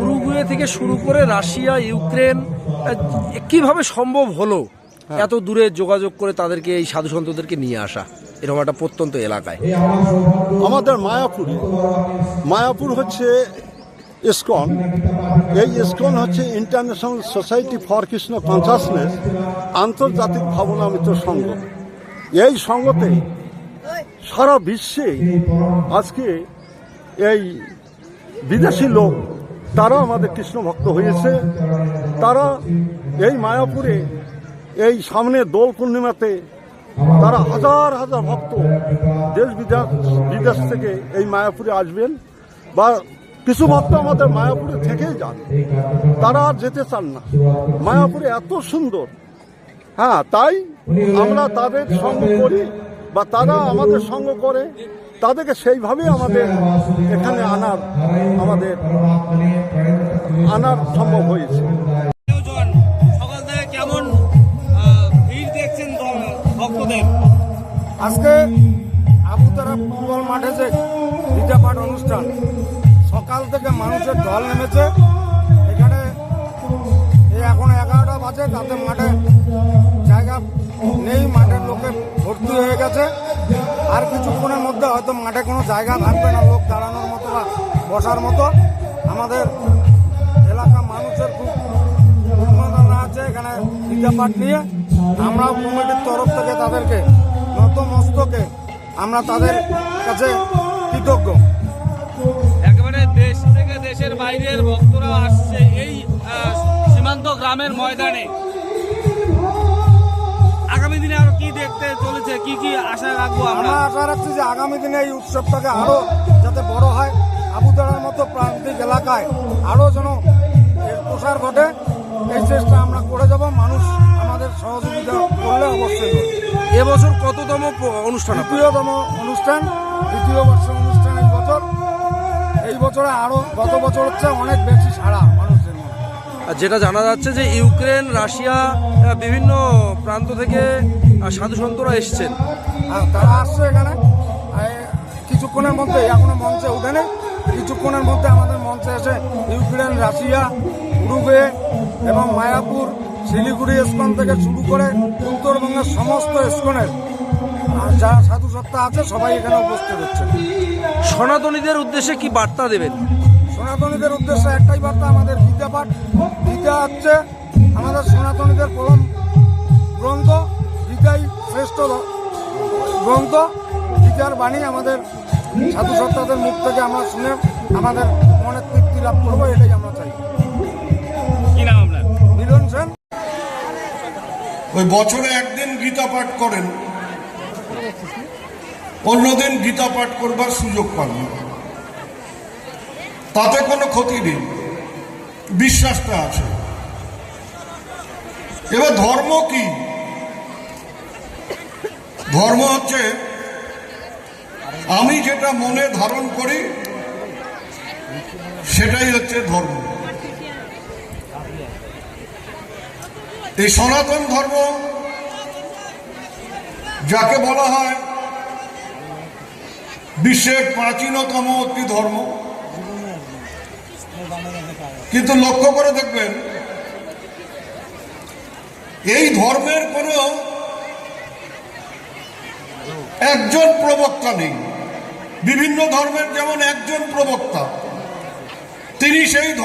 Uruguay থেকে শুরু করে রাশিয়া ইউক্রেন কীভাবে সম্ভব হলো এত দূরে যোগাযোগ করে তাদেরকে এই সাধু সন্তদেরকে নিয়ে আসা? এরকম একটা প্রত্যন্ত এলাকায়। আমাদের মায়াপুরে মায়াপুর হচ্ছে ইসকন। এই ইসকন হচ্ছে international society for Krishna consciousness আন্তর্জাতিক ভাবনামিত সংঘ। এই সংঘতে সারা বিশ্বে আজকে এই বিদেশি লোক তারা আমাদের কৃষ্ণ ভক্ত হয়েছে। তারা এই মায়াপুরে, এই সামনে দোল পূর্ণিমাতে তারা হাজার হাজার ভক্ত দেশ বিদেশ বিদেশ থেকে এই মায়াপুরে আসবেন বা কিছু ভক্ত আমাদের মায়াপুরে থেকেই যান। তারা আর যেতে চান না। মায়াপুরে এত সুন্দর। হ্যাঁ তাই আমরা তাদের সঙ্গ করি। বা তারা আমাদের সঙ্গ করে তাদেরকে সেইভাবেই আমাদের এখানে আনার আমাদের আনার সম্ভব হয়েছে। কেমন ভিড় দেখছেন ভক্তদের? আজকে আবুতারা ফুটবল মাঠে যে গীতাপাঠ অনুষ্ঠান সকাল থেকে মানুষের ঢল নেমেছে। এখানে এই এখন এগারোটা বাজে তাতে মাঠে জায়গা নেই মাঠের লোকে আর কিছুক্ষণের মধ্যে হয়তো মাঠে কোনো জায়গা থাকবে না, লোক দাঁড়ানোর মতো বা বসার মতো। আমাদের এলাকা মানুষের খুব আছে এখানে পূজাপাঠ নিয়ে। আমরা কমিটির তরফ থেকে তাদেরকে নত মস্তকে আমরা তাদের কাছে কৃতজ্ঞ। একেবারে দেশ থেকে দেশের বাইরের ভক্তরা আসছে এই সীমান্ত গ্রামের ময়দানে। আগামী দিনে আরও কি দেখতে চলেছে? আশা রাখব আমরা আশা রাখছি যে আগামী দিনে এই উৎসবটাকে আরও যাতে বড় হয় আবুদারার মতো প্রান্তিক এলাকায় আরও যেন এর প্রসার ঘটে এই চেষ্টা আমরা করে যাব মানুষ আমাদের সহযোগিতা করলে অবশ্যই। এবছর কততম অনুষ্ঠান? দ্বিতীয়তম অনুষ্ঠান দ্বিতীয় বর্ষের অনুষ্ঠান এই বছর এই বছরে আরও গত বছর হচ্ছে অনেক বেশি সারা মানুষের যেটা জানা যাচ্ছে যে ইউক্রেন রাশিয়া বিভিন্ন প্রান্ত থেকে সাধু সন্তরা এসছেন। আর তারা আসছে এখানে। কিছুক্ষণের মধ্যে এখনও মঞ্চে উঠেনি কিছুক্ষণের মধ্যে আমাদের মঞ্চে এসে ইউক্রেন রাশিয়া উরুগুয়ে এবং মায়াপুর শিলিগুড়ি স্কন থেকে শুরু করে উত্তরবঙ্গের সমস্ত স্কনের আর যা সাধু সত্তা আছে সবাই এখানে উপস্থিত হচ্ছে। সনাতনীদের উদ্দেশ্যে কি বার্তা দেবেন? সনাতনীদের উদ্দেশ্যে একটাই বার্তা আমাদের গীতা পাঠ। গীতা হচ্ছে আমাদের সনাতনীদের প্রথম গ্রন্থ। গীতাই শ্রেষ্ঠ গ্রন্থ। গীতার বাণী আমাদের সাধু সত্তাদের মুখ থেকে আমরা শুনে আমাদের মনের তৃপ্তি লাভ করব এটাই আমরা চাই। কি নাম মিলন সেন। ওই বছরে একদিন গীতা পাঠ করেন। অন্যদিন গীতা পাঠ করবার সুযোগ পান তাতে কোনো ক্ষতি নেই। বিশ্বাসটা আছে। এবার ধর্ম কি? ধর্ম হচ্ছে, আমি যেটা মনে ধারণ করি, সেটাই হচ্ছে ধর্ম। এই সনাতন ধর্ম, যাকে বলা হয় বিশ্বের প্রাচীনতম একটি ধর্ম। কিন্তু লক্ষ্য করে দেখবেন, এই ধর্মের কোনো একজন প্রবক্তা নেই। বিভিন্ন ধর্মের যেমন একজন প্রবক্তা তিনি সেই